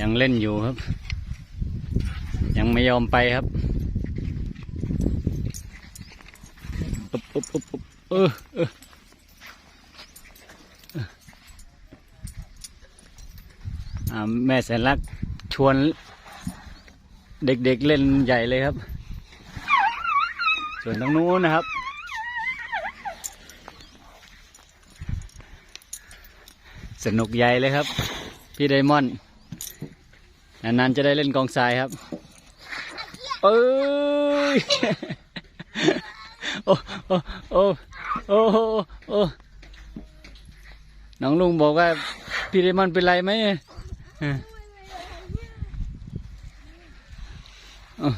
ยังเล่นอยู่ครับ ยังไม่ยอมไปครับอุ๊บอุ๊บอุ๊บอุ๊บเออเออแม่แสนรักชวนเด็กๆเล่นใหญ่เลยครับ ส่วนตรงนู้นนะครับ สนุกใหญ่เลยครับ พี่ไดมอนด์ นานๆจะได้เล่นกองทรายครับเอ้ยโอ้โอ้โอ้โอ้โอ้โอ้น้องลุงบอกว่าพี่ไดมอนด์เป็นไรไหมเออเอา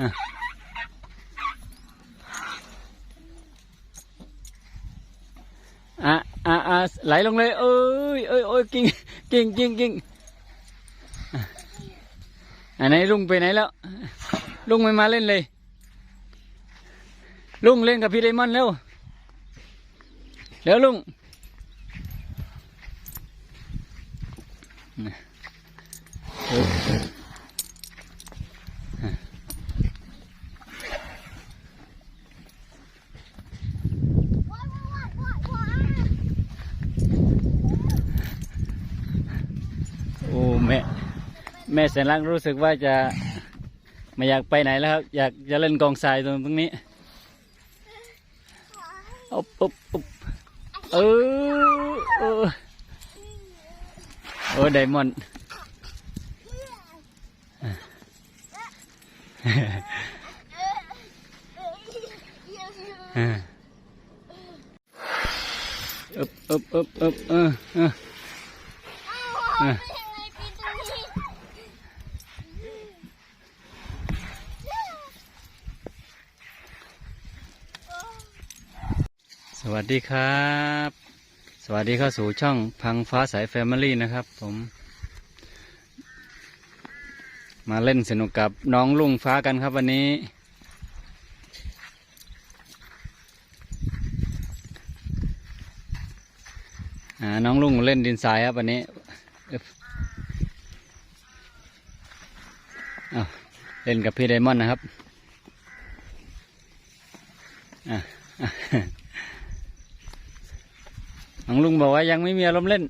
อะอะอะอะไหลลงเลยเอ้ ยเอ้ยเอ้ยกิ่งกิ่งกิ่งกิ่งอันไหนลุงไปไหนแล้ว ลุงไม่มาเล่นเลย ลุงเล่นกับพี่ไดมอนด์เร็วแล้วลุงเออโอ้แม่ แม่แสนรักรู้สึกว่าจะไม่อยากไปไหนแล้วครับ อยากจะเล่นกองทรายตรงตรงนี้อุ๊บอุ๊บอุ๊บเออเออโอ้ไดมอนด์อ่าอึบอึบอึบอึบเออเออ อะ สวัสดีครับ สวัสดีเข้าสู่ช่องพังฟ้าสายแฟมิลี่นะครับ ผม มาเล่นสนุกกับน้องลุงฟ้ากันครับวันนี้ น้องลุงเล่นดินทรายครับวันนี้เล่นกับพี่ไดมอนด์นะครับอะ น้องลุงบอกว่ายังไม่มีอารมณ์เล่น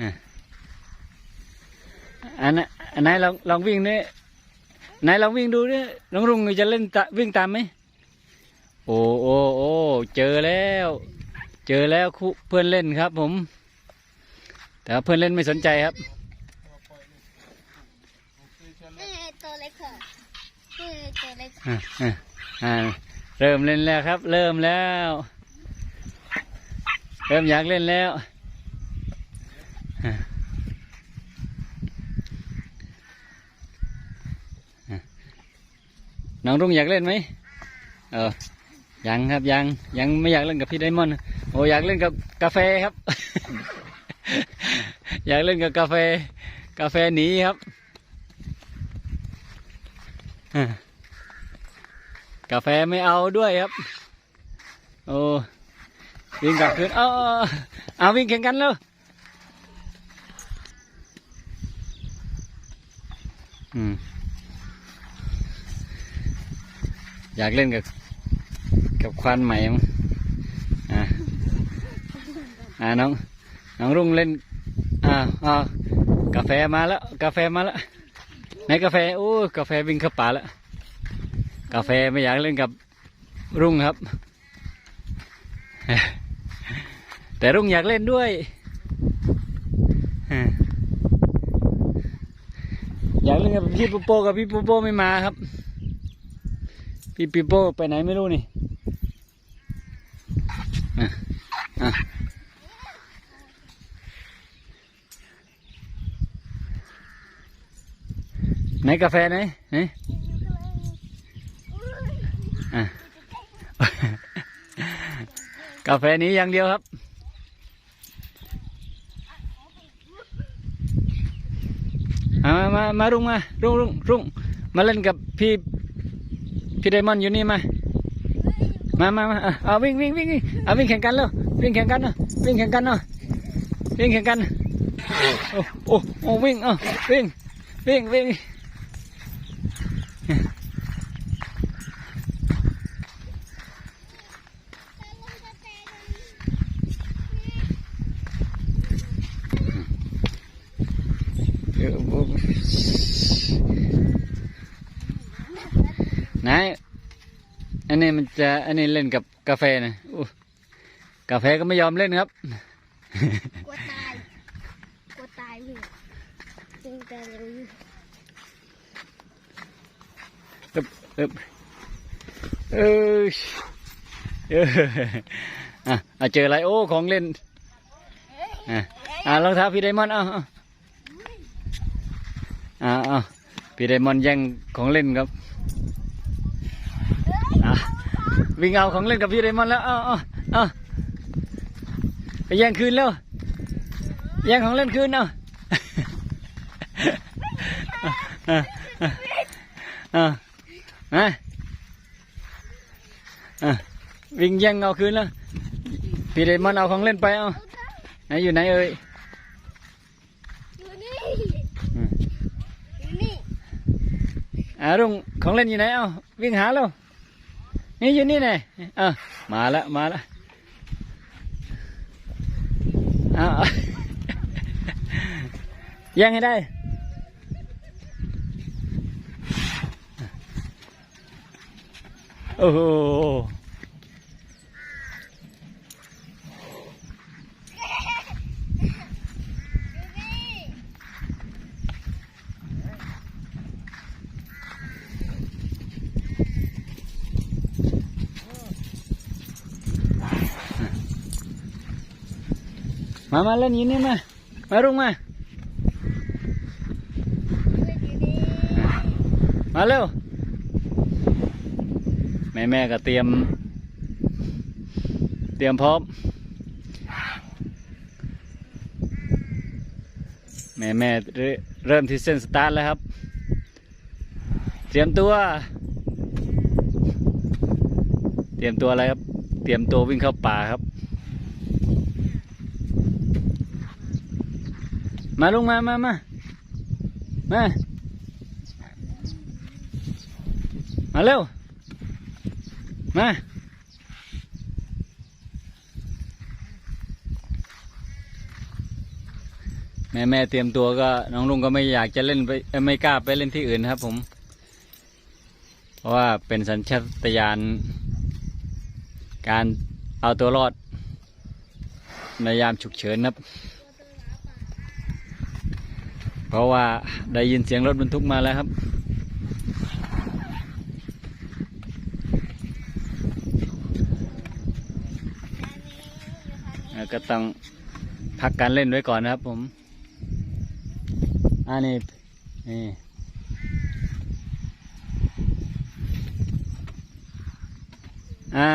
อะอันนั้นอันไหนลองลองวิ่งนี่ไหนลองวิ่งดูนี่น้องลุงจะเล่นตะวิ่งตามไหมโอ้โอ้โอ้เจอแล้ว เจอแล้วคุเพื่อนเล่นครับ ผม แต่ว่าเพื่อนเล่นไม่สนใจครับเอ้ยตัวเล็กค่ะเอ้ยตัวเล็กอะอะอ่าเริ่มเล่นแล้วครับ เริ่มแล้ว เริ่มอยากเล่นแล้ว น้องรุ่งอยากเล่นไหมเออยังครับยังยังไม่อยากเล่นกับพี่ไดมอนด์โอ้อยากเล่นกับกาแฟครับ อยากเล่นกับกาแฟ กาแฟหนีครับกาแฟไม่เอาด้วยครับ โอ้ วิ่งกลับคืนเอาเอาเอาเอาวิ่งแข่งกันแล้วอืมอยากเล่นกับกับควันใหม่มั้งอ่าอ่าน้องน้องรุ่งเล่นอ่าอ่ากาแฟมาแล้ว กาแฟมาแล้วไหนกาแฟโอ้กาแฟวิ่งเข้าป่าแล้วกาแฟไม่อยากเล่นกับรุ่งครับ แต่รุ่งอยากเล่นด้วย อยากเล่นกับพี่ปูโปกับพี่ปูโปไม่มาครับ พี่ปีโป้ไปไหนไม่รู้นี่อะอะไหนกาแฟไหนไหนอะกาแฟนี้อย่างเดียวครับ มารุ่งมารุ่งรุ่งรุ่งมาเล่นกับพี่พี่ไดมอนด์อยู่นี่มามามามาเอาวิ่งวิ่งวิ่งวิ่งเอาวิ่งแข่งกันแล้ววิ่งแข่งกันเนาะวิ่งแข่งกันเนาะวิ่งแข่งกันโอ้โอ้วิ่งเอะวิ่งวิ่งวิ่งเออโอ้นายอันนี้มัน จะอันนี้เล่นกับกาแฟนะอู้กาแฟก็ไม่ยอมเล่นครับกลัวตายกลัวตายพี่จริงแต่รู้อยู่อึบอึบเออเอออะอะเจออะไรโอ้ของเล่นอะอะรองเท้าพี่ไดมอนด์เอาเอาอะเอาพี่ไดมอนด์แย่งของเล่นครับอะ วิ่งเอาของเล่นกับพี่ไดมอนด์แล้วเอาเอาเอาไปแย่งคืนแล้วแย่งของเล่นคืนเอาอะอะอะมาอะวิ่งแย่งเอาคืนแล้วพี่เดมอนเอาของเล่นไปเอาไหนอยู่ไหนเอ่ยอยู่นี่อืมอยู่นี่อ่ารุ่งของเล่นอยู่ไหนเอาวิ่งหาแล้ว นี่อยู่นี่ไงเออมาละมาละเอาเอายังให้ได้โอ้โห มามาเล่นยินนี่มา มารุ่งมา มาเร็ว แม่แม่ก็เตรียม เตรียมพร้อม แม่แม่เริ่เริ่มที่เส้นสตาร์ทแล้วครับ เตรียมตัว เตรียมตัวอะไรครับ เตรียมตัววิ่งเข้าป่าครับ มาลุงมามามามามาเร็ว มาแม่แม่เตรียมตัวก็น้องลุงก็ไม่อยากจะเล่นไปไม่กล้าไปเล่นที่อื่นครับ ผม เพราะว่าเป็นสัญชาตญาณการเอาตัวรอดในยามฉุกเฉินครับ เพราะว่าได้ยินเสียงรถบรรทุกมาแล้วครับ ก็ต้องพักการเล่นไว้ก่อนนะครับผมอันนี้นี่อ่า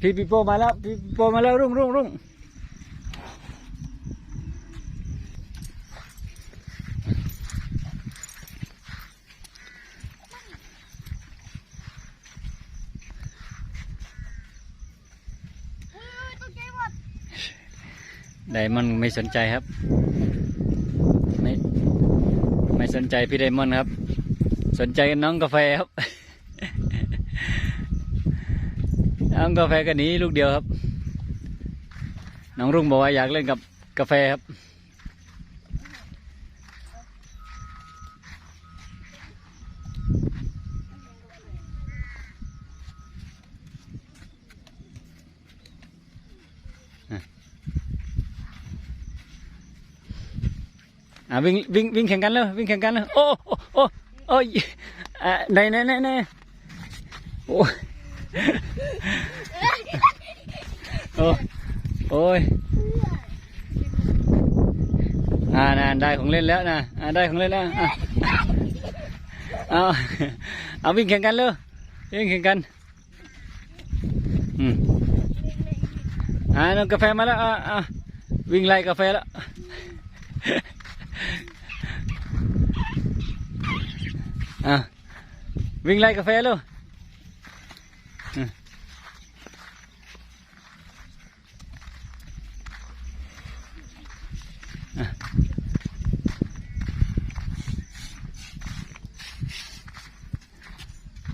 พี่ปิโป้มาแล้วพี่ปิโป้มาแล้วรุ่งรุ่งรุ่ง เฮ้ยตกใจหมด ไดมอนด์ไม่สนใจครับ ไม่ไม่สนใจพี่ไดมอนด์ครับ สนใจน้องกาแฟครับ น้องกาแฟก็หนีลูกเดียวครับ น้องรุ่งบอกว่าอยากเล่นกับกาแฟครับ วิ่งวิ่งวิ่งแข่งกันเลยวิ่งแข่งกันเลยโอ้โอ้โอ้โอ้ยอ่าไหนไหนไหนไหนโอ้โอ้โอ้ยอ่าน่ะได้ของเล่นแล้วนะอ่าได้ของเล่นแล้วอะเอาเอาวิ่งแข่งกันเลยวิ่งแข่งกันอืมอ่าน้องกาแฟมาแล้วอ่าอ่าวิ่งไล่กาแฟแล้ว วิ่งไล่กาแฟลูก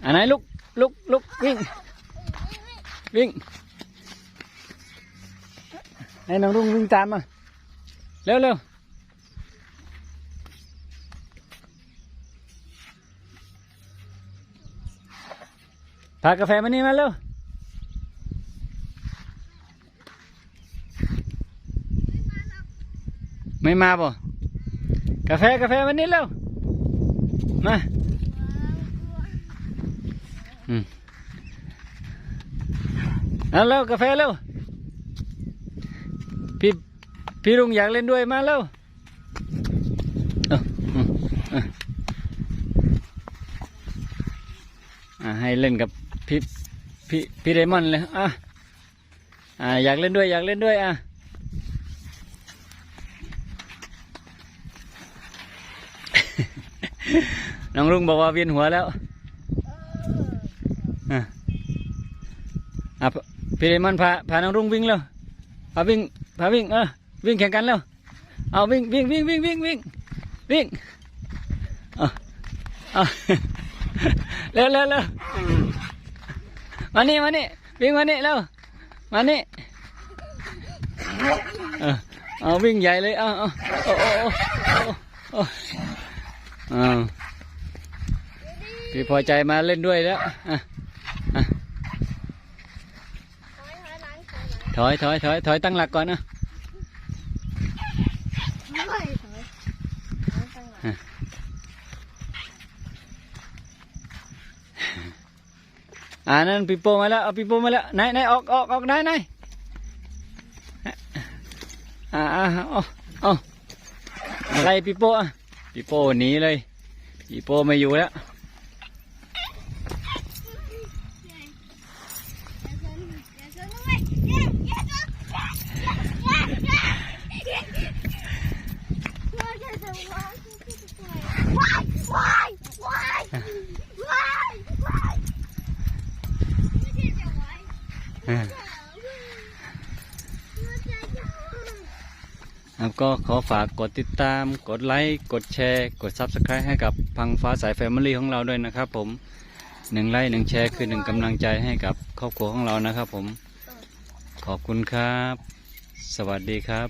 อันไหนลุกลุกลุกวิ่ง วิ่งให้น้องรุ่งวิ่งตามมา เร็วเร็ว พากาแฟมานี่มาเร็วไม่มาบ่กาแฟกาแฟมานี่เร็วมาอืมเอาเร็วกาแฟเร็วพี่พี่ลุงอยากเล่นด้วยมาเร็วเออืมอะอะให้เล่นกับ พี่พี่พี่ไดมอนเลยอะอะอยากเล่นด้วยอยากเล่นด้วยอะน้องรุ่งบอกว่าเวียนหัวแล้วอะอะพี่ไดมอนพาพาน้องรุ่งวิ่งเร็วพาวิ่งพาวิ่งเออวิ่งแข่งกันเร็วเอาวิ่งวิ่งวิ่งวิ่งวิ่งวิ่งวิ่งเอาเอาเร็วเร็วเร็ว มานี่มานี่วิ่งมานี่เร็วมานี่เออเอาวิ่งใหญ่เลยเอาเอาโอ้โอ้โอ้โอ้เอาพี่พอใจมาเล่นด้วยแล้วอะอะถอยถอยหลังถอยหลังถอยถอยถอยถอยตั้งหลักก่อนนะ ถอยถอยถอยตั้งหลัง อ่านั่นปีโป้มาแล้วเอาปีโป้มาแล้วไหนไหนออกออกออกไหนไหนอ่าอ่าเอาเอาอะไรปีโป้ปีโป้หนีเลยปีโป้ไม่อยู่แล้ว ครับก็ขอฝากกดติดตาม กดไลค์ กดแชร์ กด Subscribe ให้กับพังฟ้าสายแฟมิลี่ของเราด้วยนะครับผมหนึ่งไลค์หนึ่งแชร์คือหนึ่งกำลังใจให้กับครอบครัวของเรานะครับผม ขอบคุณครับ สวัสดีครับ